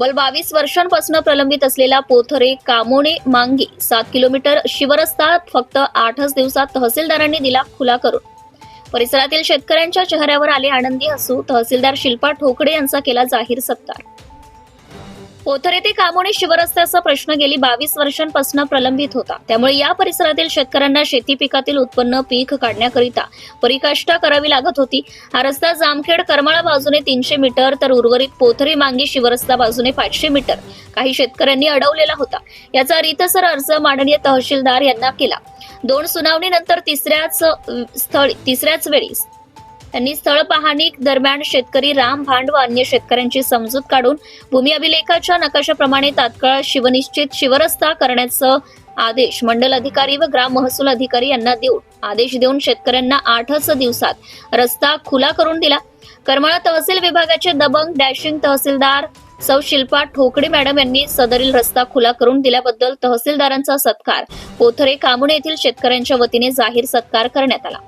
तब्बल बावीस वर्षांपासून प्रलंबित असलेला पोथरे कामोणे मांगी सात किलोमीटर शिवरस्ता फक्त आठच दिवसात तहसीलदारांनी दिला खुला करून. परिसरातील शेतकऱ्यांच्या चेहऱ्यावर आले आनंदी हसू तहसीलदार शिल्पा ठोकडे यांचा केला जाहीर सत्कार. पोथरे ते कामोणे शिवरस्त्याचा प्रश्न गेली बावीस वर्षांपासून प्रलंबित होता. त्यामुळे या परिसरातील शेतकऱ्यांना शेती पिकातील उत्पन्न पीक काढण्याकरिता परिकाष्ठा करावी लागत होती. हा रस्ता जामखेड करमाळा बाजूने तीनशे मीटर तर उर्वरित पोथरे मांगी शिवरस्ता बाजूने पाचशे मीटर. काही शेतकऱ्यांनी अडवलेला होता. याचा रीतसर अर्ज माननीय तहसीलदार यांना केला. दोन सुनावणीनंतर तिसऱ्याच स्थळी तिसऱ्याच वेळी त्यांनी स्थळ पाहणी दरम्यान शेतकरी राम भांड व अन्य शेतकऱ्यांची समजूत काढून भूमी अभिलेखाच्या नकाशाप्रमाणे तात्काळ शिवनिश्चित शिवरस्ता करण्याचं आदेश मंडल अधिकारी व ग्राम महसूल अधिकारी यांना देऊन आदेश देऊन शेतकऱ्यांना आठच दिवसात रस्ता खुला करून दिला. करमाळा तहसील विभागाचे दबंग डॅशिंग तहसीलदार सौ शिल्पा ठोकडे मॅडम यांनी सदरील रस्ता खुला करून दिल्याबद्दल तहसीलदारांचा सत्कार. पोथरे कामुणे येथील शेतकऱ्यांच्या वतीने जाहीर सत्कार करण्यात आला.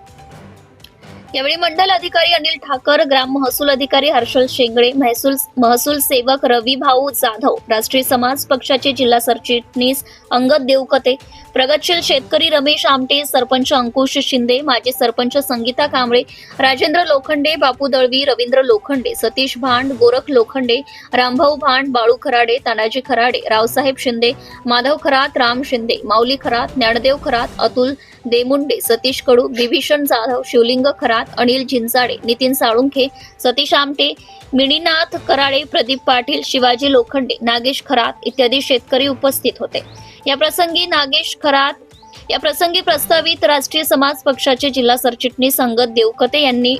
यावेळी मंडल अधिकारी अनिल ठाकर ग्राम महसूल अधिकारी हर्षल शेंगळे महसूल महसूल सेवक रवी भाऊ जाधव राष्ट्रीय समाज पक्षाचे जिल्हा सरचिटणीस अंगद देवकते प्रगतशील शेतकरी रमेश आमटे सरपंच अंकुश शिंदे माजी सरपंच संगीता कांबळे राजेंद्र लोखंडे बापू दळवी रवींद्र लोखंडे सतीश भांड गोरख लोखंडे रामभाऊ भांड बाळू खराडे तानाजी खराडे रावसाहेब शिंदे माधव खरात राम शिंदे माऊली खरात ज्ञानदेव खरात अतुल देमुंडे सतीश कडू विभीषण जाधव शिवलिंग खरात अनिल झिंचाडे नितीन साळुंखे सतीश आमटे मिणीनाथ कराळे प्रदीप पाटील शिवाजी लोखंडे नागेश खरात इत्यादी शेतकरी उपस्थित होते. या प्रसंगी नागेश खरात या प्रसंगी प्रस्तावित राष्ट्रीय समाज पक्षाचे जिल्हा सरचिटणीस संगत देवकते यांनी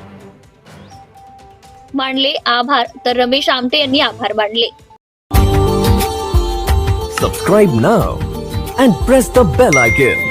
मांडले आभार तर रमेश आमटे यांनी आभार मानले. Subscribe now and press the bell icon